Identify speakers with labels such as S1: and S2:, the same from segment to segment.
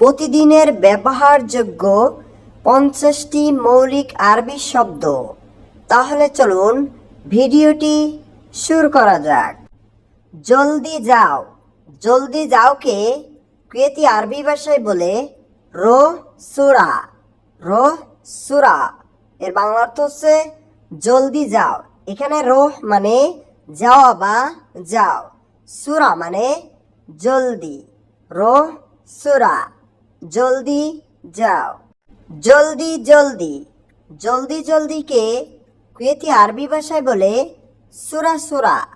S1: প্রতিদিনের ব্যবহারযোগ্য পঞ্চাশটি মৌলিক আরবি শব্দ। তাহলে চলুন ভিডিওটি শুরু করা যাক। জলদি যাও। জলদি যাওকে কুয়েতি আরবি ভাষায় বলে রো সুরা রো সুরা এর বাংলা অর্থ হচ্ছে জলদি যাও। এখানে রোহ মানে যাওয়া বা যাও। সুরা মানে জলদি। রো সুরা জলদি যাও। জলদি জলদি। জলদি, জলদিকে কুয়েতি আরবি ভাষায় বলে সুরা সুরা।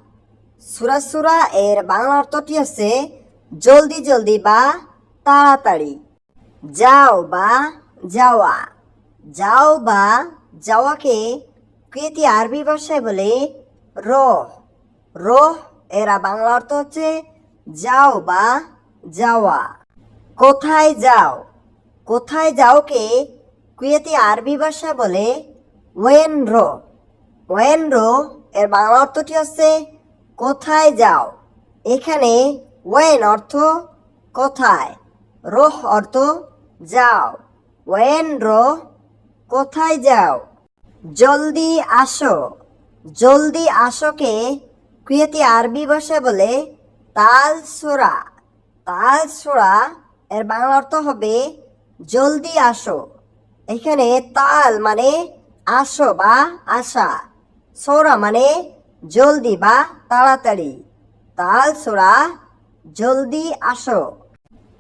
S1: সুরা সুরা এর বাংলা অর্থটি হচ্ছে জলদি জলদি বা তাড়াতাড়ি। যাও বা যাওয়া। যাও বা যাওয়াকে কুয়েতি আরবি ভাষায় বলে রোহ। রোহ এরা বাংলা অর্থ হচ্ছে যাও বা যাওয়া। কোথায় যাও? কোথায় যাওকে কুয়েতি আরবি ভাষা বলে ওয়েন রো ওয়েন রো এর বাংলা অর্থটি হচ্ছে কোথায় যাও। এখানে ওয়েন অর্থ কোথায়, রোহ অর্থ যাও। ওয়েন রো কোথায় যাও? জলদি আসো। জলদি আসোকে কুয়েতি আরবি ভাষা বলে তাল সোরা তাল সোরা এর বাংলা অর্থ হবে জলদি আসো। এখানে তাল মানে আসো বা আসা। সোরা মানে জলদি বা তাড়াতাড়ি। তাল, সোরা, জলদি আসো।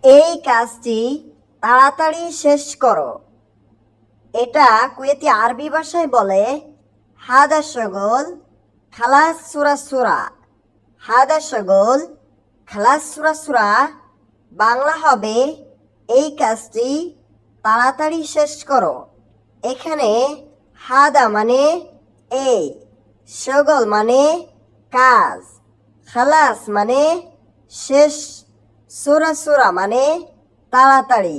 S1: এই কাজটি তাড়াতাড়ি শেষ করো। এটা কুয়েতি আরবি ভাষায় বলে, হাদা সগল খালাস সুরা সুরা। হাদা সগল খালাস সুরা সুরা বাংলা হবে, এই কাজটি তাড়াতাড়ি শেষ করো। এখানে হাদা মানে এই সগল মানে কাজ। খালাস মানে শেষ সুরা সুরা মানে তাড়াতাড়ি।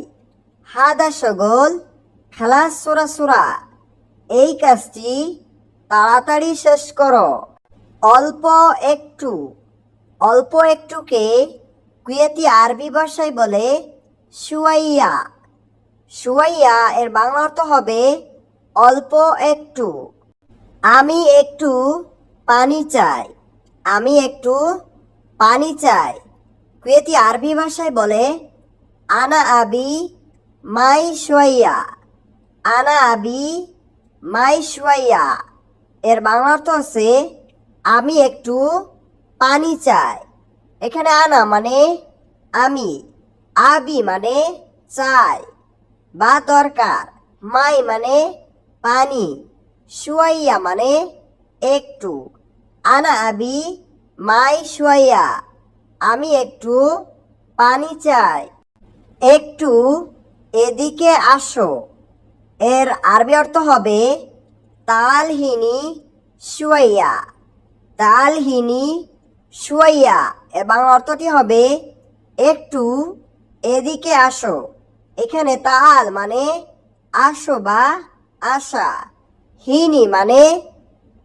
S1: হাদা সগল, খালাস সুরা সুরা এই কাজটি তাড়াতাড়ি শেষ করো। অল্প একটু, অল্প একটুকে কুয়েতি আরবি ভাষায় বলে সুয়াইয়া। সুয়াইয়া এর বাংলা অর্থ হবে অল্প একটু। আমি একটু পানি চাই। আমি একটু পানি চাই। কুয়েতি আরবি ভাষায় বলে, আনা আবি মাই সোয়াইয়া। আনা আবি মাই সোয়াইয়া। এর বাংলা অর্থ হচ্ছে আমি একটু পানি চাই। এখানে আনা মানে আমি, আবি মানে চাই, বা দরকার, মাই মানে পানি, শুয়াইয়া মানে একটু, আনা আবি, মাই শুয়াইয়া, আমি একটু পানি চাই। একটু এদিকে আসো, এর আরবি অর্থ হবে তালহিনী শুয়াইয়া, তালহিনী শুয়াইয়া এর বাংলা অর্থটি হবে, একটু এদিকে আসো। এখানে তাল মানে আসো বা আসা, হিনি মানে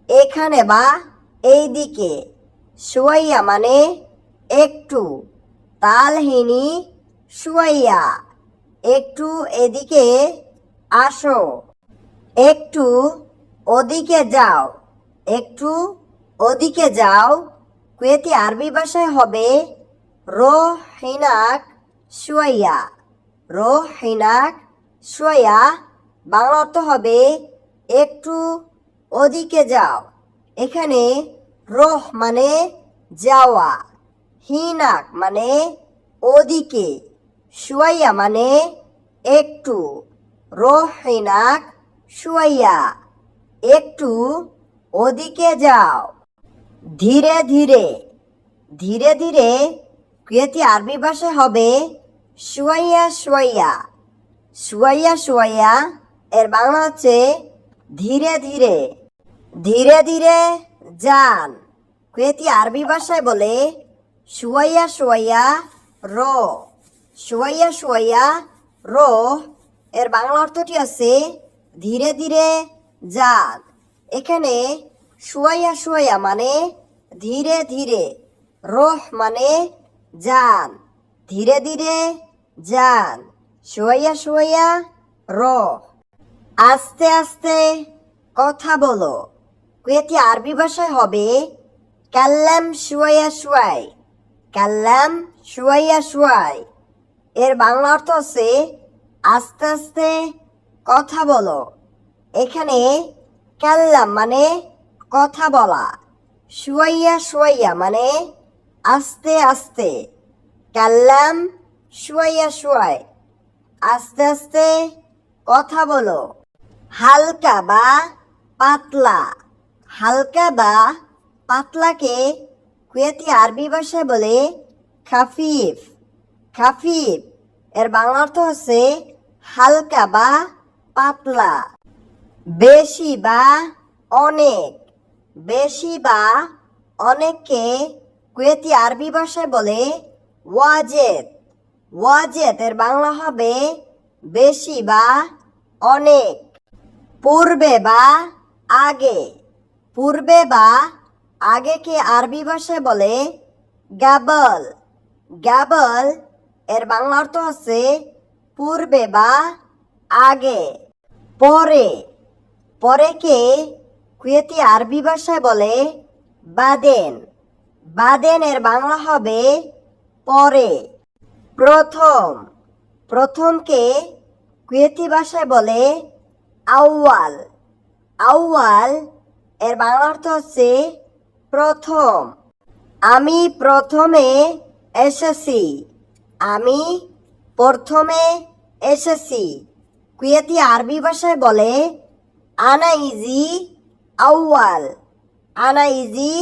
S1: এখানে বা এই দিকে শুয়াইয়া মানে একটু তালহিনী শুয়াইয়া, একটু এদিকে আসো। একটু ওদিকে যাও, একটু ওদিকে যাও কুয়েতি আরবি ভাষায় হবে রো হিনাক শুয়াইয়া রো হিনাক শুয়াইয়া বাংলা অর্থ হবে একটু ওদিকে যাও। এখানে রোহ মানে যাওয়া, হিনাক মানে ওদিকে শুয়াইয়া মানে একটু রোহ হিনাক শুয়াইয়া একটু ওদিকে যাও। ধীরে ধীরে ধীরে ধীরে কুয়েতি আরবি ভাষায় হবে শুয়াইয়া শুয়াইয়া শুয়াইয়া শুয়াইয়া এর বাংলা হচ্ছে ধীরে ধীরে ধীরে ধীরে যান। কুয়েতি আরবি ভাষায় বলে শুয়াইয়া শুয়াইয়া র শুয়াইয়া শুয়াইয়া র। এর বাংলা অর্থটি আছে ধীরে ধীরে যান। এখানে শুয়াইয়া শুয়াইয়া মানে ধীরে ধীরে, রোহ মানে যান, ধীরে ধীরে যান, শুয়াইয়া শুয়াইয়া র আস্তে আস্তে কথা বলো, কুয়েতি আরবি ভাষায় হবে কাল্লাম শুয়াইয়া শুয়াই, কাল্লাম শুয়াইয়া শুয়াই। এর বাংলা অর্থ হচ্ছে আস্তে আস্তে কথা বলো। এখানে কাল্লাম মানে কথা বলা। শুয়াইয়া শুয়াইয়া মানে আস্তে আস্তে। কাল্লাম, শুয়াইয়া, শুয়াই। আস্তে আস্তে কথা বলো। হালকা বা পাতলা। হালকা বা পাতলাকে কুয়েতি আরবি ভাষায় বলে খাফিফ। খাফিফ, এর বাংলা অর্থ হচ্ছে হালকা বা পাতলা। বেশি বা অনেক। বেশি বা অনেককে কুয়েতি আরবি ভাষায় বলে ওয়াজেদ। ওয়াজেদ এর বাংলা হবে বেশি বা অনেক। পূর্বে বা আগে। পূর্বে বা আগেকে আরবি ভাষায় বলে গাবল গাবল এর বাংলা অর্থ হচ্ছে পূর্বে বা আগে। পরে। পরেকে কুয়েতি আরবি ভাষায় বলে বাদেন। বাদেন এর বাংলা হবে পরে। প্রথম। প্রথমকে কুয়েতি ভাষায় বলে আউয়াল। আউয়াল এর বাংলা অর্থ হচ্ছে প্রথম। আমি প্রথমে এসেছি। আমি প্রথমে এসেছি। কুয়েতি আরবি ভাষায় বলে আনা ইজি আউয়াল। আনা ইজি,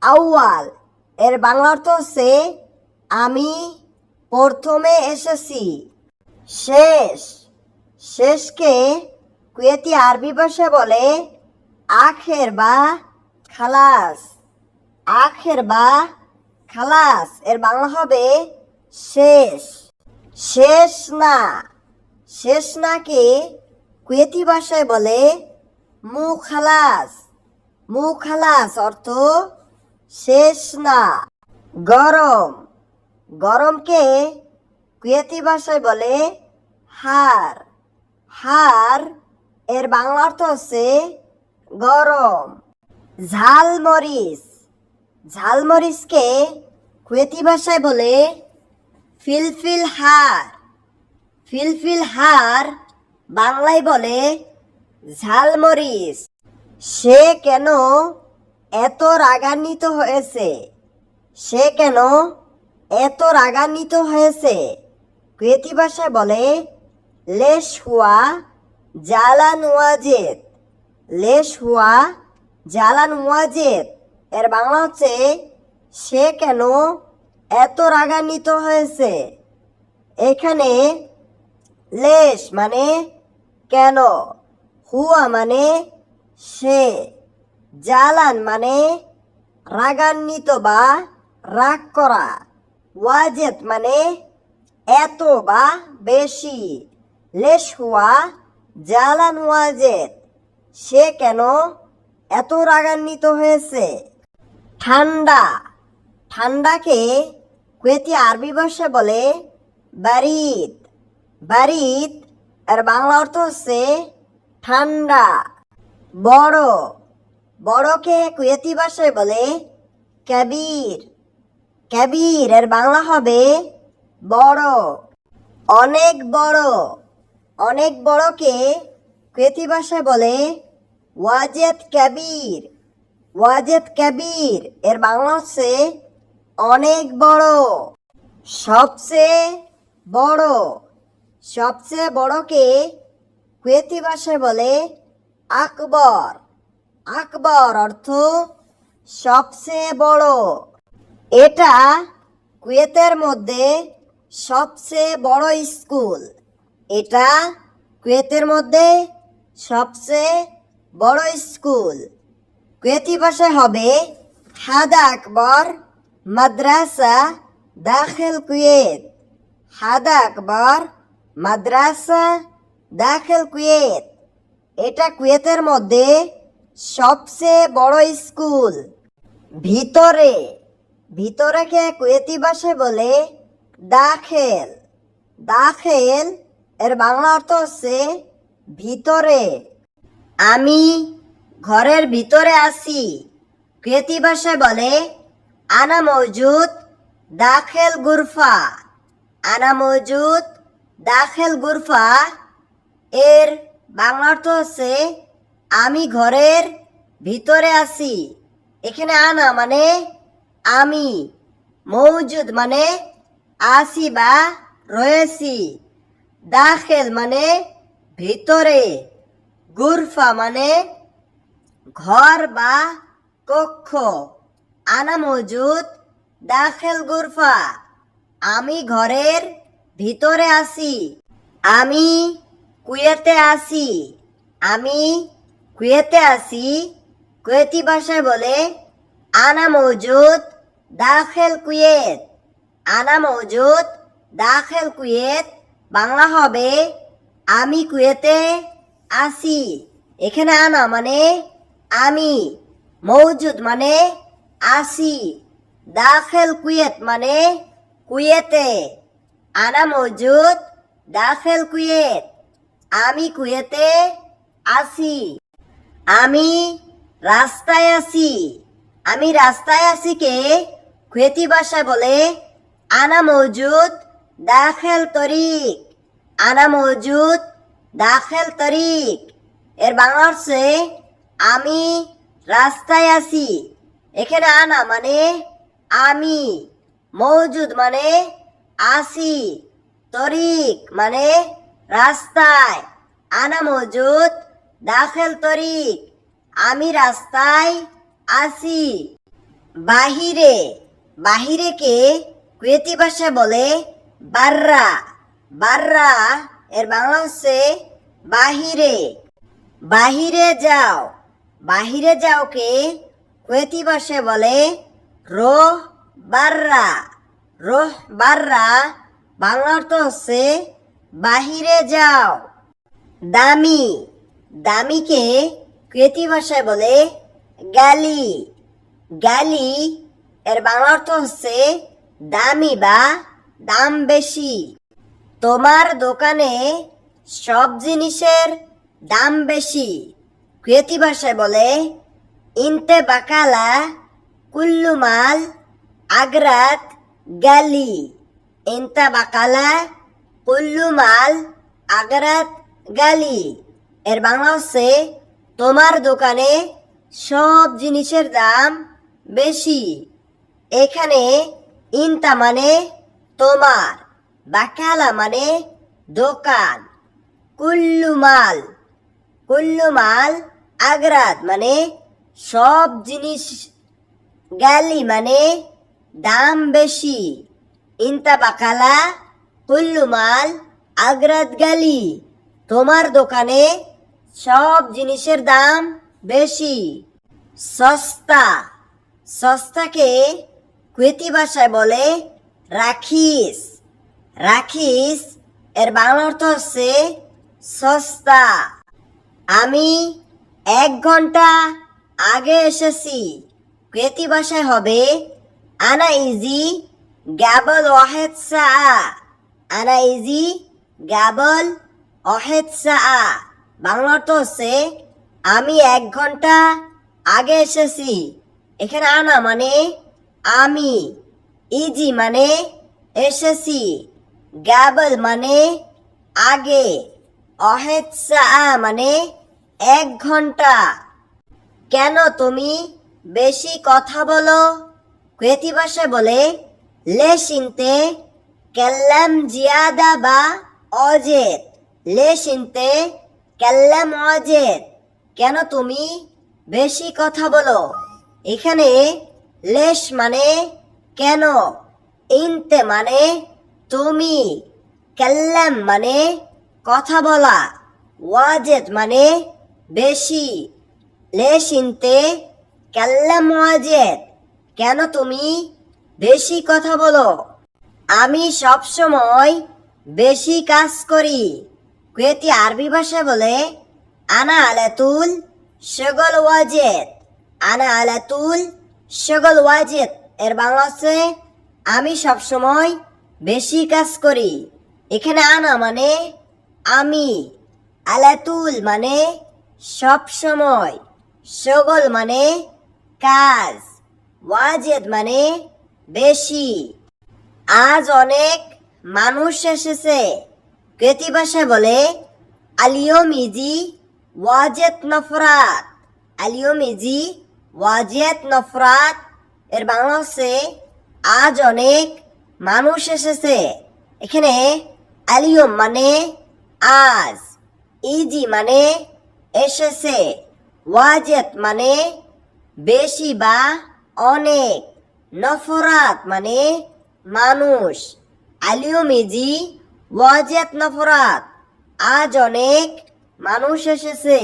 S1: আউয়াল। এর বাংলা অর্থ হচ্ছে, আমি প্রথমে এসেছি। শেষ। শেষকে কুয়েতি আরবি ভাষায় বলে, আখের বা খালাস। আখের বা খালাস। এর বাংলা হবে, শেষ। শেষ না। শেষ নাকে কুয়েতি ভাষায় বলে মু খালাস অর্থ শেষ না, গরম। গরমকে কুয়েতি ভাষায় বলে হার। হার, এর বাংলা অর্থ হচ্ছে গরম। ঝালমরিচ। ঝালমরিচকে কুয়েতি ভাষায় বলে ফিলফিল হার। ফিলফিল হার বাংলায় বলে ঝালমরিচ। সে কেন এত রাগান্বিত হয়েছে? সে কেন এত রাগান্বিত হয়েছে? কুয়েতি ভাষায় বলে, লেশ হুয়া জালান ওয়াজেদ লেশ হুয়া জালান ওয়াজেদ এর বাংলা হচ্ছে, সে কেন এত রাগান্বিত হয়েছে? এখানে, লেশ মানে কেন? হুয়া মানে সে, জালান মানে রাগান্বিত বা রাগ করা। ওয়াজেদ মানে এত বা বেশি। লেশ হুয়া, জালান ওয়াজেদ, সে কেন এত রাগান্বিত হয়েছে? ঠান্ডা, ঠান্ডাকে কুয়েতি আরবি ভাষা বলে বারিদ। বারিদ আর বাংলা অর্থ হচ্ছে ঠান্ডা, বড়, বড়কে কুয়েতি ভাষায় বলে ক্যাবির। ক্যাবির এর বাংলা হবে বড়। অনেক বড়, অনেক বড়কে কুয়েতি ভাষায় বলে ওয়াজেদ ক্যাবির। ওয়াজেদ ক্যাবির এর বাংলা হচ্ছে অনেক বড়, সবচেয়ে বড়। সবচেয়ে বড়কে কুয়েতি ভাষায় বলে আকবর। আকবর অর্থ সবচেয়ে বড়। এটা কুয়েতের মধ্যে সবচেয়ে বড় স্কুল। এটা কুয়েতের মধ্যে সবচেয়ে বড় স্কুল। কুয়েতি ভাষায় হবে, হাদা আকবর, মাদ্রাসা দাখিল কুয়েত। হাদা আকবর, মাদ্রাসা দাখিল কুয়েত। এটা কুয়েতের মধ্যে সবচেয়ে বড় স্কুল। ভিতরে, ভিতরেকে কুয়েতি ভাষায় বলে দাখেল। দাখেল, এর বাংলা অর্থ হচ্ছে ভিতরে। আমি ঘরের ভিতরে আছি। কৃতি ভাষায় বলে, আনা মজুদ দাখেল গুরফা। আনা মজুদ দাখেল গুরফা এর বাংলা অর্থ হচ্ছে, আমি ঘরের ভিতরে আছি। এখানে আনা মানে আমি। মৌজুদ মানে আসি বা রয়েছি। দাখেল মানে ভিতরে। গুরফা মানে ঘর বা কক্ষ। আনা মজুদ দাখেল গুরফা। আমি ঘরের ভিতরে আছি। আমি কুয়েতে আছি। আমি কুয়েতে আছি। কুয়েতি ভাষায় বলে, আনা মজুদ দাখেল কুয়েত। আনা মজুদ দাখেল কুয়েত। বাংলা হবে, আমি কুয়েতে আছি। এখানে আনা মানে আমি। মৌজুদ মানে আসি। দাখেল কুয়েত মানে কুয়েতে। আনা মৌজুদ দাখেল কুয়েত। আমি কুয়েতে আছি। আমি রাস্তায় আছি। আমি রাস্তায় আছি কে কুয়েতি ভাষায় বলে, আনা মৌজুদ দাখেল তরিক। আনা মৌজুদ দাখেল তরিক। এর বাংলা হচ্ছে, আমি রাস্তায় আছি। এখানে আনা মানে আমি। মৌজুদ মানে আসি। তরিক মানে রাস্তায়। আনা মজুদ, দাখেল তরিক। আমি রাস্তায় আছি। বাহিরে। বাহিরেকে কুয়েতি ভাষায় বলে বাররা। বাররা এর বাংলা হচ্ছে বাহিরে। বাহিরে যাও। বাহিরে যাওকে কুয়েতি ভাষায় বলে রোহ বাররা। রোহ বাররা বাংলা অর্থ হচ্ছে বাহিরে যাও। দামি, দামিকে কৃতি ভাষায় বলে গালি গালি এর বাংলা অর্থ হচ্ছে দামি বা দাম বেশি। তোমার দোকানে সব জিনিসের দাম বেশি, কৃতি ভাষায় বলে ইনতে বাকালা, কুল্লু মাল, আগ্রাত গালি ইনতা বাকালা কুল্লু মাল আগ্রাত গালি। এর বাংলা হচ্ছে, তোমার দোকানে সব জিনিসের দাম বেশি। এখানে ইনতা মানে তোমার, বাকালা মানে দোকান। কুল্লু মাল কুল্লু মাল আগ্রাত মানে সব জিনিস, গালি মানে দাম বেশি। ইনতা বাকালা মাল আগ্রাত গালি তোমার দোকানে সব জিনিসের দাম বেশি। সস্তা। সস্তাকে কুয়েতি ভাষায় বলে রাখিস। রাখিস, এর বাংলা অর্থ হচ্ছে সস্তা। আমি এক ঘণ্টা আগে এসেছি। কুয়েতি ভাষায় হবে, আনা ইজি, গ্যাবল ওয়াহেদ সা আনা ইজি গ্যাবল অহেদ সা বাংলা অর্থ হচ্ছে, আমি এক ঘণ্টা আগে এসেছি। এখানে আনা মানে আমি। ইজি মানে এসেছি। গাবল মানে আগে। অহেদ সা মানে এক ঘণ্টা। কেন তুমি বেশি কথা বলো? কুয়েতি ভাষায় বলে, লে কেল্লাম জিয়াদা বা অজেদ লে শিনতে কেল্লাম অজেদ কেন তুমি বেশি কথা বলো এখানে লেশ মানে কেন ইনতে মানে তুমি কাল্লাম মানে কথা বলা ওয়াজেদ মানে বেশি লেশ ইনতে কাল্লাম ওয়াজেদ কেন তুমি বেশি কথা বলো আমি সব সময় বেশি কাজ করি। কুয়েতি আরবি ভাষা বলে, আনা আলাতুল শগল ওয়াজেদ। আনা আলাতুল শগল ওয়াজেদ। এর বাংলা হচ্ছে, আমি সব সময় বেশি কাজ করি। এখানে আনা মানে আমি। আলাতুল মানে সব সময় সগল মানে কাজ। ওয়াজেদ মানে বেশি। আজ অনেক মানুষ এসেছে। কৃতি বলে আলিয়ম ইজি ওয়াজেদ নফরাত। আলিয়ম ইজি ওয়াজেদ নফরাত। এর বাংলা হচ্ছে, আজ অনেক মানুষ এসেছে। এখানে আলিয়ম মানে আজ। ইজি মানে এসেছে। ওয়াজেদ মানে বেশি বা অনেক। নফরাত মানে মানুষ। আলিয়মিজি ওয়াজিয়াত নফরাত। আজ অনেক মানুষ এসেছে।